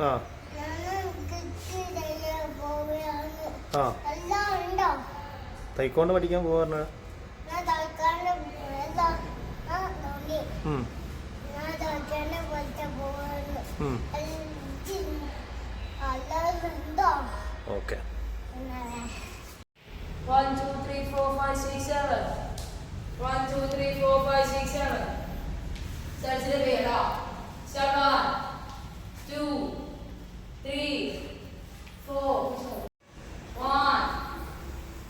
ആ ആ തൈക്കോണ്ട് പഠിക്കാൻ ഉണ്ടോ okay One, two, three, four, five, six, seven. One, two, three, four, five, six, seven. Search the way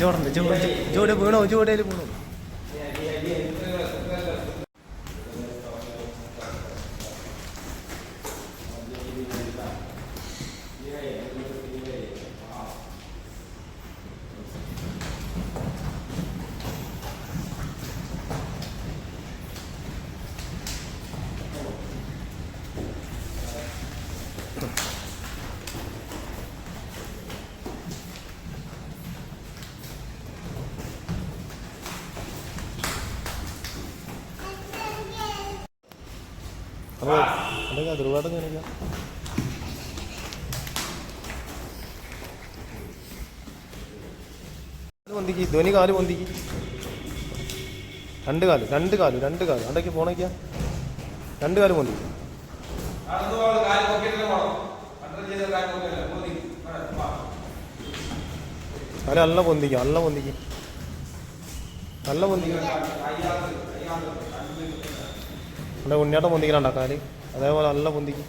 ജോടണ്ട് ജോടെ വീണോ ജോടയിൽ വീണോ അപ്പോൾ അല്ലെങ്കിൽ ധ്രുവാട്ടം കാണിക്കാം. കാൽ പൊന്തിക്ക് ധ്വനി കാൽ പൊന്തിക്ക്. രണ്ട് കാൽ രണ്ട് കാൽ രണ്ട് കാൽ. അവിടേക്ക് പോണേക്കാ രണ്ട് കാൽ പൊന്തിക്ക് കാൽ അല്ല പൊന്തിക്കും അല്ല പൊന്തിക്ക്. നല്ല പൊന്തിക്ക്. അവിടെ ഉണ്ണിയാട്ടം പൊന്തിക്കണണ്ട കാൽ. അതേപോലെ നല്ല പൊന്തിക്ക്.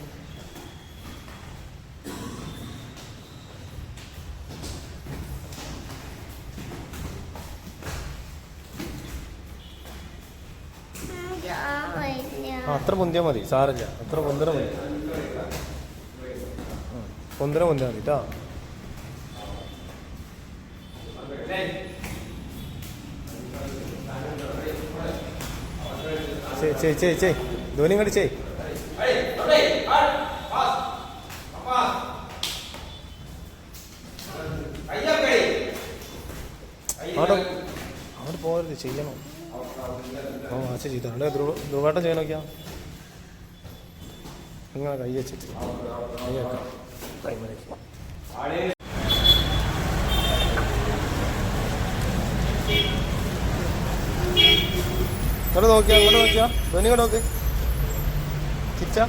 അത്ര പൊന്തിയാൽ മതി. സാരല്ല അത്ര പൊന്തര മതി പൊന്തര പൊന്തിയാൽ മതി കേട്ടോ ചെയ് ചെയ് ചെയ് ധോനി ഇങ്ങോട്ട് ചെയ്. അവിടെ പോകരുത് ചെയ്യണം. ആ ആച്ച ചെയ്താണ് ധ്രുവേട്ടം ചെയ്യാൻ നിങ്ങളെ കൈ വെച്ചിട്ട്. കൈ ഇങ്ങോട്ട് നോക്കിയാ ഇവിടെ നോക്കിയാ. ധോനി ഇങ്ങോട്ട് നോക്ക്. ചിരിച്ചാ.